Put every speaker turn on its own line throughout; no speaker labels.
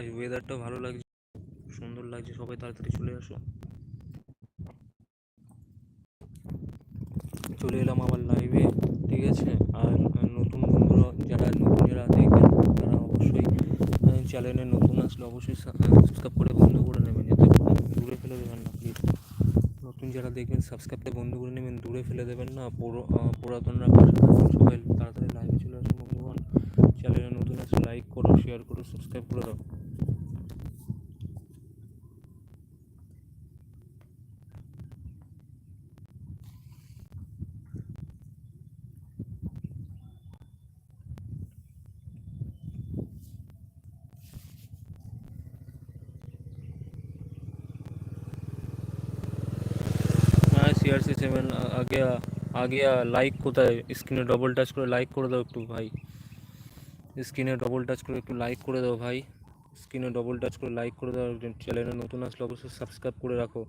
আজ ওয়েদারটাও ভালো লাগছে সুন্দর লাগছে সবাই তাড়াতাড়ি চলে আসো। চলে এলাম আবার লাইভে ঠিক আছে? আর নতুন বন্ধুরা যারা নতুন যারা দেখবেন তারা অবশ্যই চ্যানেলে নতুন আসলে অবশ্যই সাবস্ক্রাইব করে বন্ধ করে নেবেন যাতে দূরে ফেলে দেবেন না প্লিজ নতুন যারা দেখবেন সাবস্ক্রাইবটা বন্ধ করে নেবেন দূরে ফেলে দেবেন না পুরো পুরাতনরা পাশে থাকুন সবাই তাড়াতাড়ি লাইভে চলে আসুন বন্ধুগণ। চ্যানেলে নতুন আসলে লাইক করো শেয়ার করো সাবস্ক্রাইব করে দাও। টিআরসি সেভেন আগে আগে লাইক কোথায়? স্ক্রিনে ডবল টাচ করে লাইক করে দাও একটু, ভাই। স্ক্রিনে ডবল টাচ করে একটু লাইক করে দাও, ভাই। স্ক্রিনে ডবল টাচ করে লাইক করে দাও চ্যানেলে নতুন আসলে অবশ্যই সাবস্ক্রাইব করে রাখো।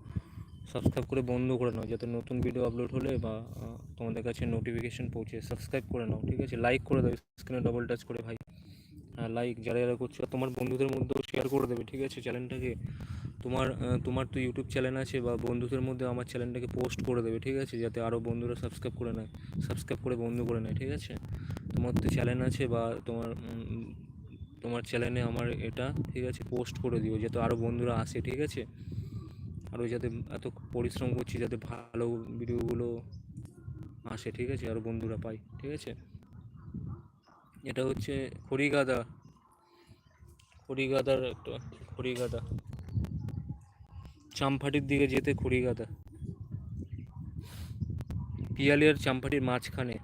সাবস্ক্রাইব করে বন্ধ করে নাও, যাতে নতুন ভিডিও আপলোড হলে বা তোমাদের কাছে নোটিফিকেশন পৌঁছে। সাবস্ক্রাইব করে নাও, ঠিক আছে? লাইক করে দাও, স্ক্রিনে ডবল টাচ করে, ভাই। লাইক যারা যারা করছ, তোমার বন্ধুদের মধ্যেও শেয়ার করে দেবে, ঠিক আছে? চ্যানেলটাকে তোমার তোমার তো ইউটিউব চ্যানেল আছে বা বন্ধুদের মধ্যে আমার চ্যানেলটাকে পোস্ট করে দেবে, ঠিক আছে? যাতে আরও বন্ধুরা সাবস্ক্রাইব করে নেয় সাবস্ক্রাইব করে বন্ধু করে নেয়, ঠিক আছে? তোমার তো চ্যানেল আছে বা তোমার তোমার চ্যানেলে আমার এটা, ঠিক আছে? পোস্ট করে দিও, যাতে আরও বন্ধুরা আসে, ঠিক আছে? আরও যাতে এত পরিশ্রম করছি, যাতে ভালো ভিডিওগুলো আসে, ঠিক আছে? আরও বন্ধুরা পাই ঠিক আছে? এটা হচ্ছে খড়িগাদা খড়িগাদার একটা খড়িগাদা চামফাটির দিকে যেতে খড়িগাদা পিয়ালি আর চামফাটির মাঝখানে।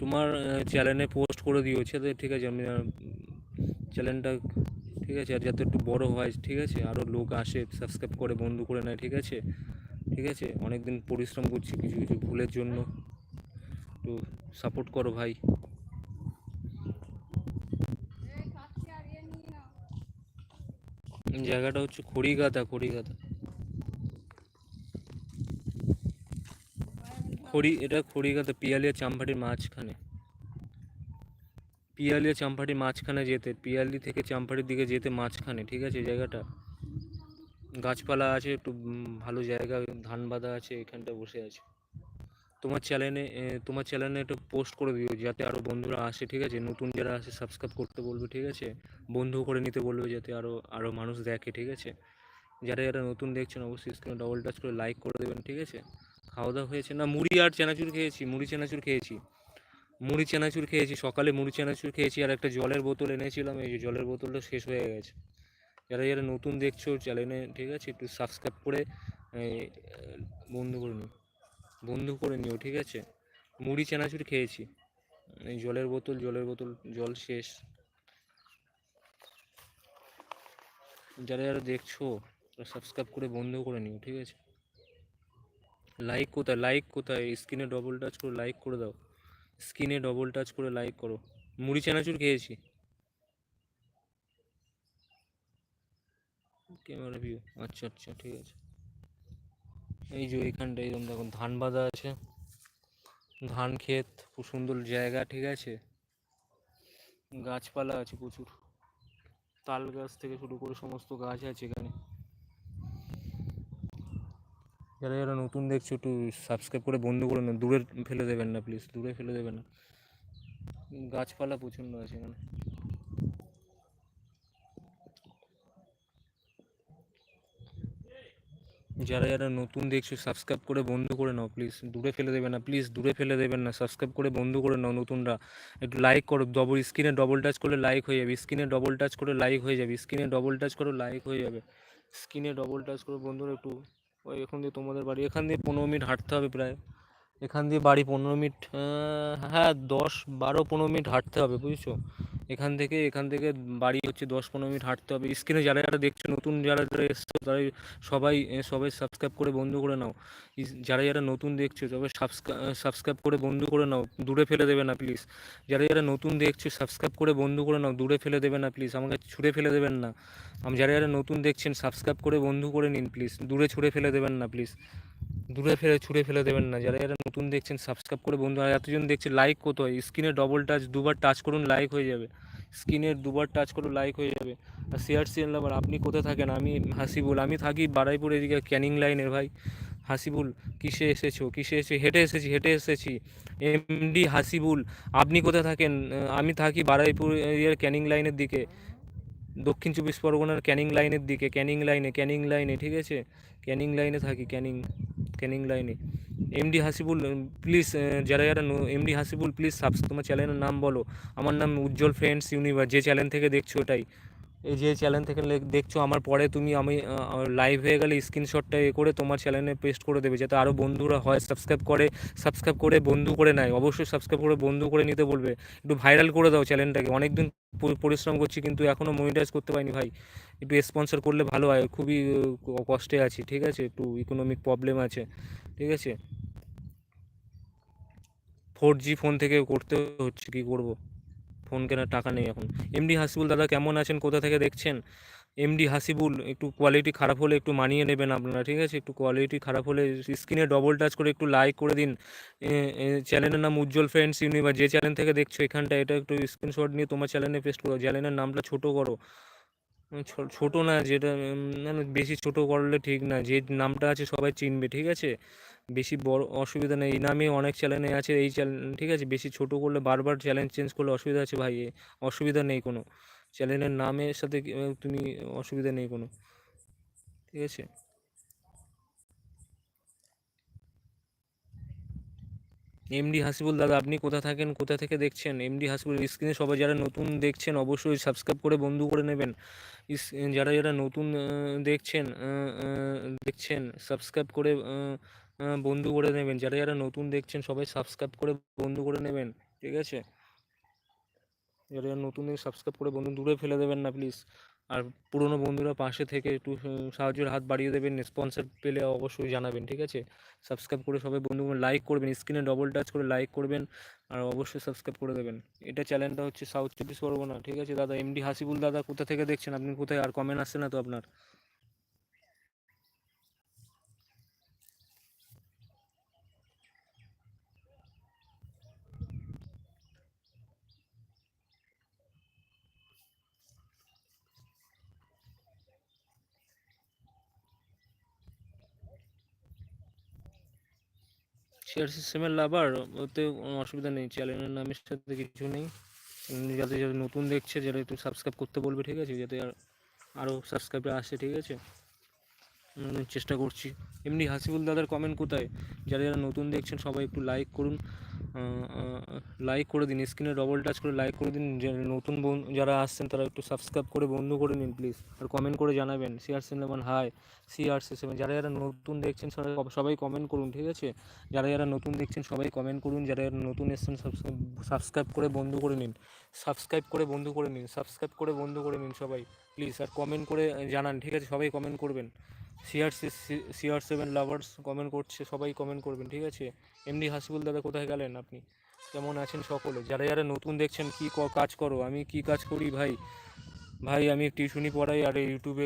তোমার চ্যানেলে পোস্ট করে তো ঠিক আছে? আমি চ্যানেলটা ঠিক আছে? আর যাতে একটু বড় হয়, ঠিক আছে? আরও লোক আসে সাবস্ক্রাইব করে, বন্ধু করে নেয়, ঠিক আছে? ঠিক আছে? অনেক দিন পরিশ্রম করছি, কিছু কিছু ভুলের জন্য। একটু সাপোর্ট করো ভাই। জায়গাটা হচ্ছে খড়িগাদা খড়িগাদা। খড়ি, এটা খড়িগাদা, পিয়ালিয়া চাম্পাটির মাঝখানে। পিয়ালিয়া চাম্পাটির মাঝখানে যেতে, পিয়ালি থেকে চাম্পাটির দিকে যেতে মাঝখানে, ঠিক আছে জায়গাটা? গাছপালা আছে, একটু ভালো জায়গা ধান বাঁধা আছে, এখানটা বসে আছে। তোমার চ্যানেলে তোমার চ্যানেলে একটু পোস্ট করে দিও, যাতে আরও বন্ধুরা আসে, ঠিক আছে? নতুন যারা আসে সাবস্ক্রাইব করতে বলবে, ঠিক আছে? বন্ধু করে নিতে বলবে, যাতে আরও আরও মানুষ দেখে, ঠিক আছে? যারা যারা নতুন দেখছেন, অবশ্যই স্ক্রিনে ডবল টাচ করে লাইক করে দেবেন, ঠিক আছে? খাওয়া দাওয়া হয়েছে না? মুড়ি আর চানাচুর খেয়েছি, মুড়ি চানাচুর খেয়েছি। মুড়ি চানাচুর খেয়েছি, সকালে মুড়ি চানাচুর খেয়েছি, আর একটা জলের বোতল এনেছিলাম, এই যে জলের বোতলটা শেষ হয়ে গেছে। যারা যারা নতুন দেখছ চ্যানেলে ঠিক আছে? একটু সাবস্ক্রাইব করে বন্ধু করে নিও। বন্ধু করে নিও, ঠিক আছে? মুড়ি, চানাচুর খেয়েছি। এই জলের বোতল জলের বোতল, জল শেষ। যারা যারা দেখছ সাবস্ক্রাইব করে বন্ধ করে নিও, ঠিক আছে? লাইক কোথায়? লাইক কোথায়? স্ক্রিনে ডবল টাচ করে লাইক করে দাও। স্ক্রিনে ডবল টাচ করে লাইক করো। মুড়ি, চানাচুর খেয়েছি। ক্যামেরা ভিউ আচ্ছা আচ্ছা ঠিক আছে। এই যে এইখানটা এইরকম দেখুন, ধান বাঁধা আছে। ধান ক্ষেত, খুব সুন্দর জায়গা, ঠিক আছে? গাছপালা আছে প্রচুর। তাল গাছ থেকে শুরু করে সমস্ত গাছ আছে এখানে। যারা যারা নতুন দেখছ, একটু সাবস্ক্রাইব করে বন্ধ করে না দূরে ফেলে দেবেন না প্লিজ দূরে ফেলে দেবেন না। গাছপালা প্রচণ্ড আছে এখানে। যারা যারা নতুন দেখছ সাবস্ক্রাইব করে বন্ধ করে নাও প্লিজ দূরে ফেলে দেবে না প্লিজ দূরে ফেলে দেবেন না। সাবস্ক্রাইব করে বন্ধ করে নাও নতুনরা। একটু লাইক করো ডবল স্ক্রিনে ডবল টাচ করলে লাইক হয়ে যাবে। স্ক্রিনে ডবল টাচ করে লাইক হয়ে যাবে। স্ক্রিনে ডবল টাচ করে লাইক হয়ে যাবে। স্ক্রিনে ডবল টাচ করে বন্ধুরা, একটু। ওই এখান দিয়ে তোমাদের বাড়ি, এখান দিয়ে পনেরো মিনিট হাঁটতে হবে প্রায়। এখান দিয়ে বাড়ি পনেরো মিনিট। হ্যাঁ দশ, বারো, পনেরো মিনিট হাঁটতে হবে, বুঝছ? এখান থেকে এখান থেকে বাড়ি হচ্ছে দশ, পনেরো মিনিট হাঁটতে হবে। স্ক্রিনে যারা যারা দেখছ, নতুন যারা যারা এসছো, তারাই সবাই সবাই সাবস্ক্রাইব করে বন্ধ করে নাও। যারা যারা নতুন দেখছ তবে সাবস্ক্রাইব করে বন্ধ করে নাও। দূরে ফেলে দেবে না প্লিজ যারা যারা নতুন দেখছ সাবস্ক্রাইব করে বন্ধ করে নাও। দূরে ফেলে দেবে না প্লিজ আমাকে ছুঁড়ে ফেলে দেবেন না। আমি, যারা যারা নতুন দেখছেন সাবস্ক্রাইব করে বন্ধ করে নিন প্লিজ দূরে ছুঁড়ে ফেলে দেবেন না প্লিজ দূরে ফেলে, ছুঁড়ে ফেলে দেবেন না। যারা যারা নতুন দেখছেন সাবস্ক্রাইব করে বন্ধু আর এতজন দেখছে লাইক কত হয়? স্ক্রিনে ডবল টাচ দুবার টাচ করুন লাইক হয়ে যাবে। স্ক্রিনের দুবার টাচ করুন লাইক হয়ে যাবে। আর সিআরসি লাভার আপনি কোথায় থাকেন? আমি হাসিবুল, আমি থাকি বারাইপুর, এদিকে ক্যানিং লাইনের ভাই। হাসিবুল, কিসে এসেছ? কিসে এসে? হেঁটে এসেছি হেঁটে এসেছি। এমডি হাসিবুল, আপনি কোথায় থাকেন? আমি থাকি বারাইপুর এরিয়ার ক্যানিং লাইনের দিকে। দক্ষিণ চব্বিশ পরগনার ক্যানিং লাইনের দিকে। ক্যানিং লাইনে ক্যানিং লাইনে ঠিক আছে? ক্যানিং লাইনে থাকি ক্যানিং ক্যানিং লাইনে এমডি হাসিবুল প্লিজ যারা যারা এমডি হাসিবুল প্লিজ সাবস তোমার চ্যানেলের নাম বলো। আমার নাম উজ্জ্বল ফ্রেন্ডস ইউনিভার্স যে চ্যানেল থেকে দেখছ ওটাই। এই যে চ্যানেল থেকে দেখছ আমার পরে তুমি আমি লাইভ হয়ে গেলে স্ক্রিনশটটা এ করে তোমার চ্যানেলে পেস্ট করে দেবে, যাতে আরও বন্ধুরা হয়। সাবস্ক্রাইব করে সাবস্ক্রাইব করে বন্ধু করে নেয়। অবশ্যই সাবস্ক্রাইব করে বন্ধু করে নিতে বলবে। একটু ভাইরাল করে দাও চ্যানেলটাকে অনেকদিন প- পরিশ্রম করছি কিন্তু এখনও মনিটাইজ করতে পারিনি ভাই। একটু স্পন্সর করলে ভালো হয়। খুবই কষ্টে আছি, ঠিক আছে? একটু ইকোনমিক প্রবলেম আছে, ঠিক আছে? ফোর জি ফোন থেকে করতে হচ্ছে, কি করব? ফোন কেনার টাকা নেই এখন। এমডি হাসিবুল দাদা কেমন আছেন? কোথা থেকে দেখছেন? এমডি হাসিবুল একটু কোয়ালিটি খারাপ হলে একটু মানিয়ে নেবেন আপনারা ঠিক আছে? একটু কোয়ালিটি খারাপ হলে স্ক্রিনে ডবল টাচ করে একটু লাইক করে দিন। চ্যানেলের নাম উজ্জ্বল ফ্রেন্ডস ইউনিভার যে চ্যানেল থেকে দেখছ এখানটা এটা একটু স্ক্রিনশট নিয়ে তোমার চ্যানেলে পেস্ট করো। চ্যানেলের নামটা ছোট করো। ছোট না যেটা না, বেশি ছোট করলে ঠিক না যে নামটা আছে সবাই চিনবে ঠিক আছে? বেশি বড় অসুবিধা নেই। নামে অনেক চ্যানেলে আছে, এই চ্যানেল ঠিক আছে, বেশি ছোট করলে বারবার চ্যানেল চেঞ্জ করলে অসুবিধা আছে ভাই অসুবিধা নেই কোনো। চ্যানেলের নামের সাথে তুমি অসুবিধা নেই কোনো, ঠিক আছে? এমডি হাসিবুল দাদা, আপনি কোথা থাকেন কোথা থেকে দেখছেন? এমডি হাসিবুল স্ক্রিনে সবাই যারা নতুন দেখছেন, অবশ্যই সাবস্ক্রাইব করে বন্ধু করে নেবেন। যারা যারা নতুন দেখছেন দেখছেন সাবস্ক্রাইব করে বন্ধু করে নেবেন। যারা যারা নতুন দেখছেন, সবাই সাবস্ক্রাইব করে বন্ধু করে নেবেন, ঠিক আছে? যারা যারা নতুন সাবস্ক্রাইব করে বন্ধু দূরে ফেলে দেবেন না প্লিজ আর পুরনো বন্ধুরা পাশে থেকে একটু সাহায্যের হাত বাড়িয়ে দেবেন স্পন্সর পেলে অবশ্যই জানাবেন, ঠিক আছে? সাবস্ক্রাইব করে সবাই বন্ধু লাইক করবেন স্ক্রিনে ডবল টাচ করে লাইক করবেন, আর অবশ্যই সাবস্ক্রাইব করে দেবেন। এটা চ্যানেলটা হচ্ছে সাউথ চব্বিশ পরগনা ঠিক আছে? দাদা এমডি হাসিবুল দাদা, কোথা থেকে দেখছেন? আপনি কোথায়? আর কমেন্ট আসছে না তো আপনার? শেয়ার সিস্টেমের লাভার ওতে অসুবিধা নেই চ্যানেলের নামের সাথে কিছু নেই। যাতে যাতে নতুন দেখছে যারা একটু সাবস্ক্রাইব করতে বলবে, ঠিক আছে? যাতে আর আরও সাবস্ক্রাইবার আসে, ঠিক আছে? চেষ্টা করছি। এমনি হাসিবুল দাদার কমেন্ট কোথায়? যারা যারা নতুন দেখছেন, সবাই একটু লাইক করুন। লাইক করে দিন স্ক্রিনে ডবল টাচ করে লাইক করে দিন। নতুন যারা আসছেন, তারা একটু সাবস্ক্রাইব করে বন্ধ করে নিন প্লিজ আর কমেন্ট করে জানাবেন সিআর সিনেমান হাই সিআর সেভেন যারা যারা নতুন দেখছেন, সবাই কমেন্ট করুন, ঠিক আছে? যারা যারা নতুন দেখছেন, সবাই কমেন্ট করুন। যারা যারা নতুন এসছেন সাবস্ক্রাইব করে বন্ধ করে নিন। সাবস্ক্রাইব করে বন্ধ করে নিন সাবস্ক্রাইব করে বন্ধ করে নিন সবাই প্লিজ আর কমেন্ট করে জানান, ঠিক আছে? সবাই কমেন্ট করবেন। CR CR seven lovers comment করছে, সবাই কমেন্ট করবেন, ঠিক আছে? এমনি হাসিবুল দাদা কোথায় গেলেন আপনি? কেমন আছেন সকলে? যারা যারা নতুন দেখছেন, কি কাজ করো? আমি কি কাজ করি ভাই? ভাই, আমি টিউশনি পড়াই, আর ইউটিউবে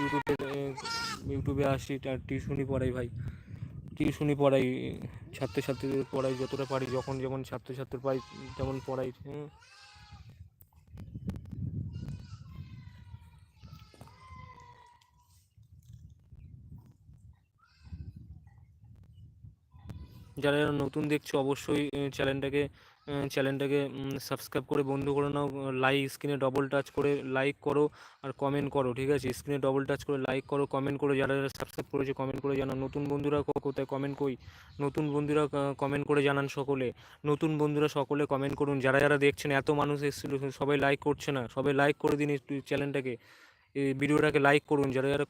ইউটিউবে ইউটিউবে আসি টিউশনি পড়াই ভাই। টিউশনি পড়াই, ছাত্রছাত্রীদের পড়াই, যতটা পারি, যখন যেমন ছাত্রছাত্রী পাই, তেমন পড়াই যারা যারা নতুন দেখছ, অবশ্যই চ্যানেলটাকে চ্যানেলটাকে সাবস্ক্রাইব করে বন্ধু করে নাও লাইক স্ক্রিনে ডবল টাচ করে লাইক করো আর কমেন্ট করো, ঠিক আছে? স্ক্রিনে ডবল টাচ করে লাইক করো কমেন্ট করো, যারা যারা সাবস্ক্রাইব করেছে কমেন্ট করে জানাও। নতুন বন্ধুরা কোথায় কমেন্ট কই নতুন বন্ধুরা কমেন্ট করে জানান সকলে। নতুন বন্ধুরা সকলে কমেন্ট করুন। যারা যারা দেখছেন, এত মানুষ এসেছিল, সবাই লাইক করছে না। সবাই লাইক করে দিন চ্যানেলটাকে। এই ভিডিওটাকে লাইক করুন, যারা যারা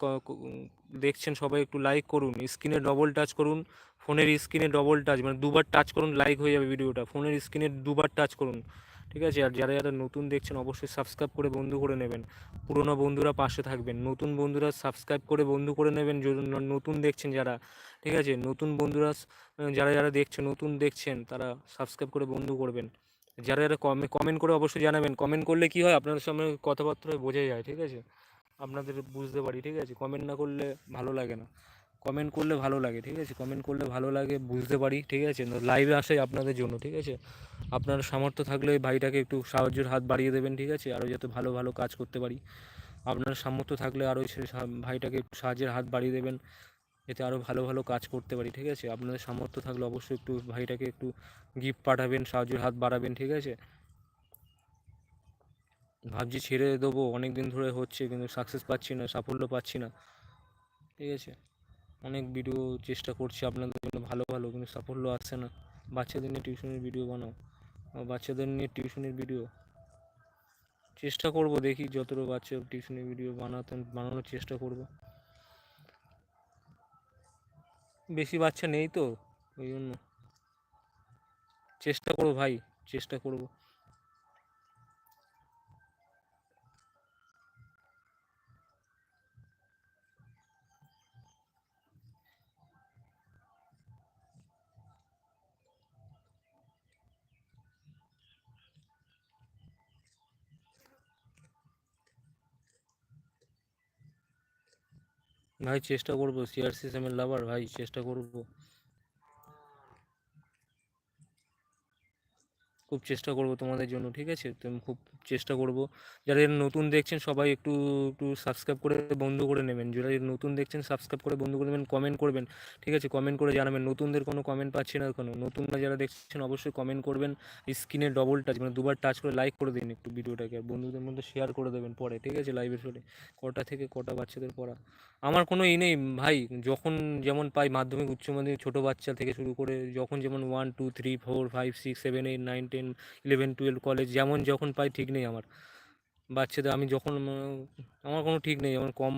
দেখছেন সবাই একটু লাইক করুন। স্ক্রিনে ডবল টাচ করুন ফোনের স্ক্রিনে ডবল টাচ মানে দুবার টাচ করুন লাইক হয়ে যাবে ভিডিওটা। ফোনের স্ক্রিনে দুবার টাচ করুন, ঠিক আছে? আর যারা যারা নতুন দেখছেন, অবশ্যই সাবস্ক্রাইব করে বন্ধু করে নেবেন। পুরনো বন্ধুরা পাশে থাকবেন, নতুন বন্ধুরা সাবস্ক্রাইব করে বন্ধু করে নেবেন নতুন দেখছেন যারা, ঠিক আছে? নতুন বন্ধুরা যারা যারা দেখছেন, নতুন দেখছেন, তারা সাবস্ক্রাইব করে বন্ধু করবেন। যারা যারা কমেন্ট করে অবশ্যই জানাবেন। কমেন্ট করলে কি হয়? আপনাদের সামনে কথাবার্তা বোঝা যায়, ঠিক আছে? আপনাদের বুঝতে পারি, ঠিক আছে? কমেন্ট না করলে ভালো লাগে না। কমেন্ট করলে ভালো লাগে, ঠিক আছে? কমেন্ট করলে ভালো লাগে, বুঝতে পারি, ঠিক আছে? লাইভে আসে আপনাদের জন্য, ঠিক আছে? আপনার সামর্থ্য থাকলে ভাইটাকে একটু সাহায্যের হাত বাড়িয়ে দেবেন, ঠিক আছে? আরও যাতে ভালো ভালো কাজ করতে পারি। আপনার সামর্থ্য থাকলে আরও সা- ভাইটাকে একটু সাহায্যের হাত বাড়িয়ে দেবেন। এতে আরও ভালো ভালো কাজ করতে পারি, ঠিক আছে? আপনাদের সামর্থ্য থাকলে অবশ্যই একটু ভাইটাকে একটু গিফট পাঠাবেন, সাহায্যের হাত বাড়াবেন, ঠিক আছে? ভাবছি ছেড়ে দেবো অনেক দিন ধরে হচ্ছে কিন্তু সাকসেস পাচ্ছি না, সাফল্য পাচ্ছি না। ঠিক আছে? অনেক ভিডিও চেষ্টা করছি আপনাদের জন্য ভালো ভালো, কিন্তু সাফল্য আসছে না। বাচ্চাদের নিয়ে টিউশনের ভিডিও বানাও। বাচ্চাদের নিয়ে টিউশনের ভিডিও চেষ্টা করব দেখি যতটা বাচ্চা টিউশনের ভিডিও বানাতে, বানানোর চেষ্টা করব। বেশি বাচ্চা নেই তো, ওই জন্য। চেষ্টা করব ভাই, চেষ্টা করব। ভাই চেষ্টা করব সিআরসি সেমের লাভার ভাই চেষ্টা করব। খুব চেষ্টা করব তোমাদের জন্য, ঠিক আছে? তো খুব চেষ্টা করব। যারা নতুন দেখছেন, সবাই একটু একটু সাবস্ক্রাইব করে বন্ধ করে নেবেন। যারা নতুন দেখছেন সাবস্ক্রাইব করে বন্ধ করে নেবেন কমেন্ট করবেন, ঠিক আছে? কমেন্ট করে জানাবেন। নতুনদের কোনো কমেন্ট পাচ্ছি না কোনো নতুনরা যারা দেখছেন, অবশ্যই কমেন্ট করবেন। স্ক্রিনে ডবল টাচ মানে দুবার টাচ করে লাইক করে দিন একটু ভিডিওটাকে, আর বন্ধুদের মধ্যে শেয়ার করে দেবেন পরে, ঠিক আছে? লাইভের শোনে কটা থেকে কটা বাচ্চাদের পড়া? আমার কোনো ই নেই ভাই। যখন যেমন পাই মাধ্যমিক, উচ্চ মাধ্যমিক, ছোটো বাচ্চা থেকে শুরু করে, যখন যেমন one two three four five six seven eight nine ten eleven twelve college যেমন যখন পাই ঠিক নেই আমার। বাচ্চাদের আমি যখন, আমার কোনো ঠিক নেই, আমার কম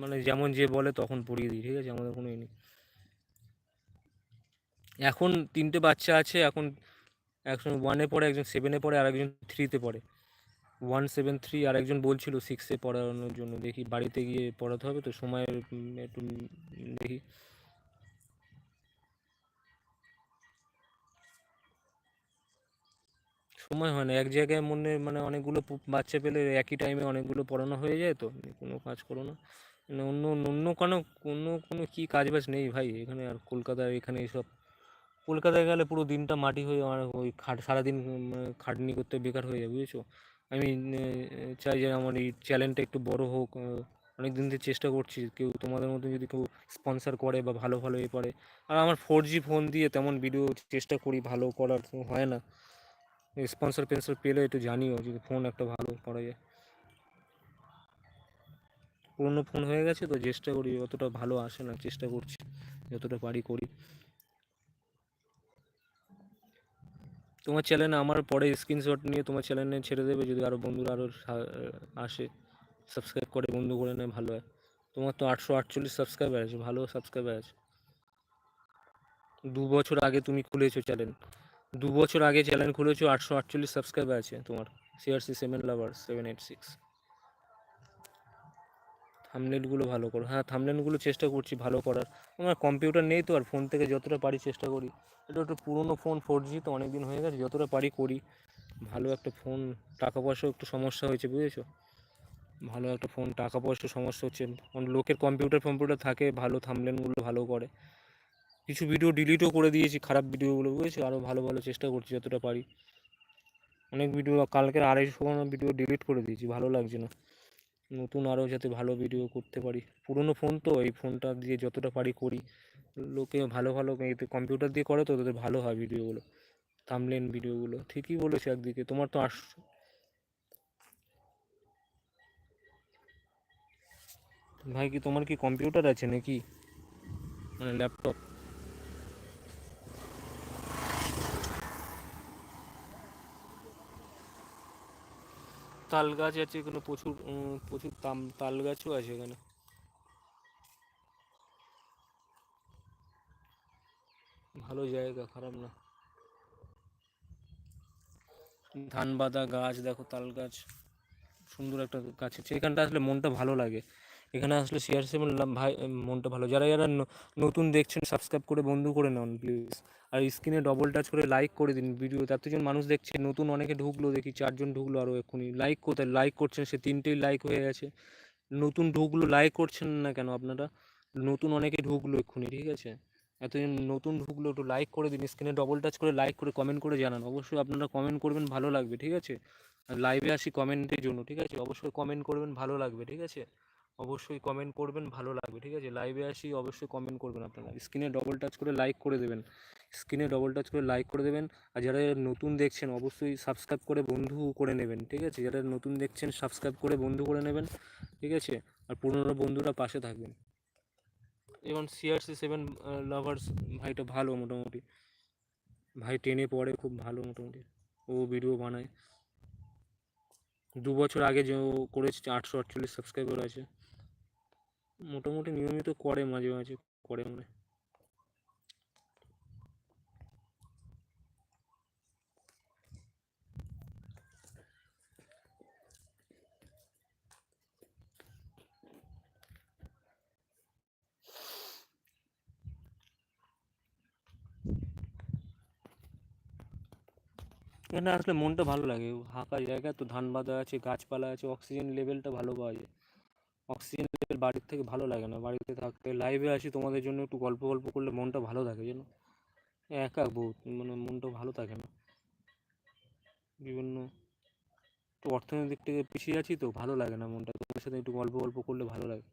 মানে যেমন যে বলে তখন পড়িয়ে দিই, ঠিক আছে? আমাদের কোনো ই নেই। এখন তিনটে বাচ্চা আছে, এখন একজন ওয়ানে পড়ে, একজন সেভেনে পড়ে, আর একজন থ্রিতে পড়ে। ওয়ান সেভেন থ্রি আর একজন বলছিল সিক্সে পড়ানোর জন্য, দেখি বাড়িতে গিয়ে পড়াতে হবে তো সময় একটু দেখি। সময় হয় না। এক জায়গায় মনে মানে অনেকগুলো বাচ্চা পেলে একই টাইমে অনেকগুলো পড়ানো হয়ে যায় তো? কোনো কাজ করো না। মানে অন্য অন্য কোনো অন্য কোনো কী কাজ বাজ নেই ভাই? এখানে আর কলকাতায় এখানে এইসব, কলকাতায় গেলে পুরো দিনটা মাটি হয়ে আমার ওই খাট, সারাদিন খাটনি করতে বেকার হয়ে যাবে বুঝেছ? আমি চাই যে আমার এই চ্যানেলটা একটু বড় হোক। অনেক দিন থেকে চেষ্টা করছি। কেউ তোমাদের মতো যদি কেউ স্পন্সর করে বা ভালো ভালো এ করে আর আমার ফোর জি ফোন দিয়ে তেমন ভিডিও চেষ্টা করি, ভালো করার হয় না। স্পন্সর পেন্সর পেলে একটু জানিও যদি ফোন একটা ভালো করা যায়। পুরোনো ফোন হয়ে গেছে তো চেষ্টা করি অতটা ভালো আসে না, চেষ্টা করছি যতটা পারি করি। তোমার চ্যানেলে আমার পরে স্ক্রিনশট নিয়ে তোমার চ্যানেলে ছেড়ে দেবে, যদি আরও বন্ধুরা আরও আসে সাবস্ক্রাইব করে বন্ধু করে নেয়, ভালো হয়। তোমার তো আটশো আটচল্লিশ সাবস্ক্রাইবার আছে, ভালো সাবস্ক্রাইবার আছে। দু বছর আগে তুমি খুলেছো চ্যানেল দু বছর আগে চ্যানেল খুলেছো, আটশো আটচল্লিশ সাবস্ক্রাইবার আছে তোমার। CRC seven lover seven eight six থামলেনগুলো ভালো করো। হ্যাঁ থামলেনগুলো চেষ্টা করছি ভালো করার। আমার কম্পিউটার নেই তো, আর ফোন থেকে যতটা পারি চেষ্টা করি। এটা একটু পুরোনো ফোন ফোর জি তো অনেক দিন হয়ে গেছে, যতটা পারি করি। ভালো একটা ফোন টাকা পয়সাও একটু সমস্যা হয়েছে, বুঝেছ? ভালো একটা ফোন টাকা পয়সার সমস্যা হচ্ছে। লোকের কম্পিউটার ফম্পিউটার থাকে, ভালো থামলেনগুলো ভালো করে। কিছু ভিডিও ডিলিটও করে দিয়েছি, খারাপ ভিডিওগুলো বুঝেছি? আরও ভালো ভালো চেষ্টা করছি যতটা পারি। অনেক ভিডিও কালকের আড়াইশো ভিডিও ডিলিট করে দিয়েছি, ভালো লাগছে না। নতুন আরও যাতে ভালো ভিডিও করতে পারি। পুরনো ফোন তো, এই ফোনটা দিয়ে যতটা পারি করি। লোকে ভালো ভালো এতে কম্পিউটার দিয়ে করে তো, তাদের ভালো হয় ভিডিওগুলো থামলেন ভিডিওগুলো ঠিকই বলেছে একদিকে, তোমার তো আস ভাই কি তোমার কি কম্পিউটার আছে নাকি? মানে ল্যাপটপ তাল গাছ আছে এখানে প্রচুর প্রচুর তাম তাল গাছও আছে এখানে। ভালো জায়গা, খারাপ না। ধান বাঁধা গাছ, দেখো তাল গাছ সুন্দর একটা গাছ আছে। এখানটা আসলে মনটা ভালো লাগে। এখানে আসলে শেয়ার সেভেন ভাই মনটা ভালো। যারা যারা নতুন দেখছেন সাবস্ক্রাইব করে বন্ধু করে নেন প্লিজ আর স্ক্রিনে ডবল টাচ করে লাইক করে দিন ভিডিও এতজন মানুষ দেখছে, নতুন অনেকে ঢুকলো, দেখি চারজন ঢুকলো আরও এক্ষুনি। লাইক কোথায়? লাইক করছেন সে তিনটেই লাইক হয়ে গেছে। নতুন ঢুকলো লাইক করছেন না কেন আপনারা? নতুন অনেকে ঢুকলো এক্ষুনি, ঠিক আছে? এতদিন নতুন ঢুকলো, একটু লাইক করে দিন। স্ক্রিনে ডবল টাচ করে লাইক করে কমেন্ট করে জানান। অবশ্যই আপনারা কমেন্ট করবেন, ভালো লাগবে, ঠিক আছে? লাইভে আসি কমেন্টের জন্য, ঠিক আছে? অবশ্যই কমেন্ট করবেন, ভালো লাগবে, ঠিক আছে? অবশ্যই কমেন্ট করবেন, ভালো লাগবে, ঠিক আছে? লাইভে আসি, অবশ্যই কমেন্ট করবেন আপনারা। স্ক্রিনে ডবল টাচ করে লাইক করে দেবেন। স্ক্রিনে ডবল টাচ করে লাইক করে দেবেন। আর যারা নতুন দেখছেন, অবশ্যই সাবস্ক্রাইব করে বন্ধু করে নেবেন, ঠিক আছে? যারা নতুন দেখছেন সাবস্ক্রাইব করে বন্ধু করে নেবেন, ঠিক আছে? আর পুরনো বন্ধুরা পাশে থাকবেন। এবং সিআরসি সেভেন লাভার্স ভাইটা ভালো মোটামুটি। ভাই টেনে পড়ে খুব ভালো মোটামুটি। ও ভিডিও বানায়। দু বছর আগে যে করেছে, আটশো আটচল্লিশ সাবস্ক্রাইবার আছে। মোটামুটি নিয়মিত করে মাঝে মাঝে, করে মনে এখানে আসলে মনটা ভালো লাগে। ফাঁকা জায়গা, তো ধান বাঁধা আছে, গাছপালা আছে অক্সিজেন লেভেলটা ভালো পাওয়া যায়। অক্সিজেন বাড়ির থেকে ভালো লাগে না। বাড়িতে থাকতে লাইভে আসি তোমাদের জন্য একটু গল্প গল্প করলে মনটা ভালো থাকে যেন একা বহুত মানে মনটা ভালো থাকে না। বিভিন্ন একটু অর্থনৈতিক থেকে পিছিয়ে আছি তো, ভালো লাগে না মনটা। তোমার সাথে একটু গল্প গল্প করলে ভালো লাগে।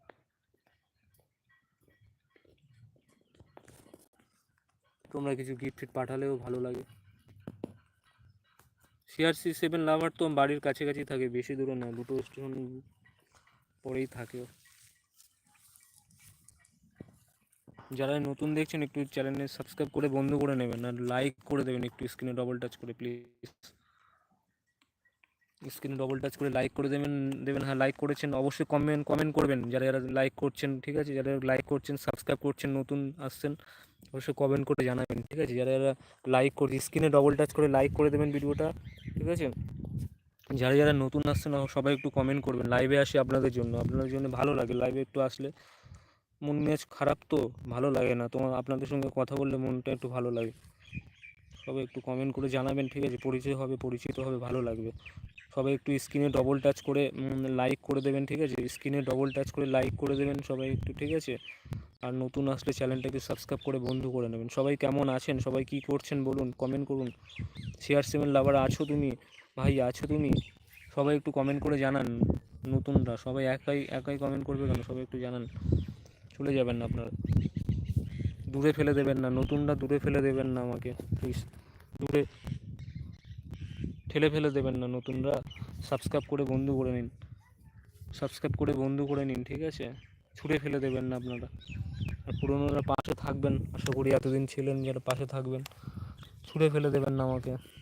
তোমরা কিছু গিফট ফিট পাঠালেও ভালো লাগে। সিআরসি সেভেন লাভার তো বাড়ির কাছাকাছি থাকে, বেশি দূরে না, দুটো স্টেশন পরেই থাকে ও। যারা নতুন দেখছেন, একটু চ্যানেলে সাবস্ক্রাইব করে বন্ধ করে নেবেন আর লাইক করে দেবেন একটু স্ক্রিনে ডবল টাচ করে প্লিজ স্ক্রিনে ডবল টাচ করে লাইক করে দেবেন দেবেন। হ্যাঁ লাইক করেছেন, অবশ্যই কমেন্ট কমেন্ট করবেন। যারা যারা লাইক করছেন, ঠিক আছে? যারা লাইক করছেন সাবস্ক্রাইব করছেন, নতুন আসছেন, অবশ্যই কমেন্ট করে জানাবেন, ঠিক আছে? যারা যারা লাইক করে স্ক্রিনে ডবল টাচ করে লাইক করে দেবেন ভিডিওটা ঠিক আছে? যারা যারা নতুন আসছেন, সবাই একটু কমেন্ট করবেন। লাইভে আসি আপনাদের জন্য। আপনাদের জন্য ভালো লাগে। লাইভে একটু আসলে মন মেজাজ খারাপ তো, ভালো লাগে না। তোমার আপনাদের সঙ্গে কথা বললে মনটা একটু ভালো লাগে। সবাই একটু কমেন্ট করে জানাবেন, ঠিক আছে? পরিচয় হবে, পরিচিত হবে, ভালো লাগবে। সবাই একটু স্ক্রিনে ডবল টাচ করে লাইক করে দেবেন, ঠিক আছে? স্ক্রিনে ডবল টাচ করে লাইক করে দেবেন সবাই একটু, ঠিক আছে? আর নতুন আসলে চ্যানেলটাকে সাবস্ক্রাইব করে বন্ধু করে নেবেন। সবাই কেমন আছেন? সবাই কি করছেন বলুন কমেন্ট করুন। শেয়ার সেভেন লাভার আছো তুমি? ভাই, আছো তুমি? সবাই একটু কমেন্ট করে জানান, নতুনরা। সবাই একাই একাই কমেন্ট করবে কেন? সবাই একটু জানান। চলে যাবেন না আপনারা। দূরে ফেলে দেবেন না নতুনরা দূরে ফেলে দেবেন না আমাকে প্লিজ দূরে ঠেলে ফেলে দেবেন না, নতুনরা সাবস্ক্রাইব করে বন্ধু করে নিন। সাবস্ক্রাইব করে বন্ধু করে নিন, ঠিক আছে? ছুঁড়ে ফেলে দেবেন না আপনারা। আর পুরোনোরা পাশে থাকবেন, আশা করি এতদিন ছিলেন যারা পাশে থাকবেন। ছুঁড়ে ফেলে দেবেন না আমাকে।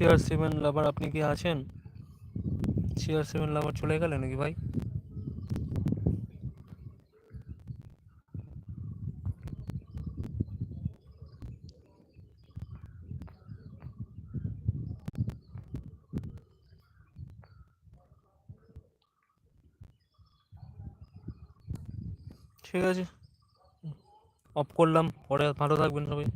শেয়ার সেভেন লাভার আপনি কি আছেন? শেয়ার সেভেন লাভার চলে গেলেন নাকি ভাই? ঠিক আছে। অফ করলাম, পরে ভালো থাকবেন সবাই।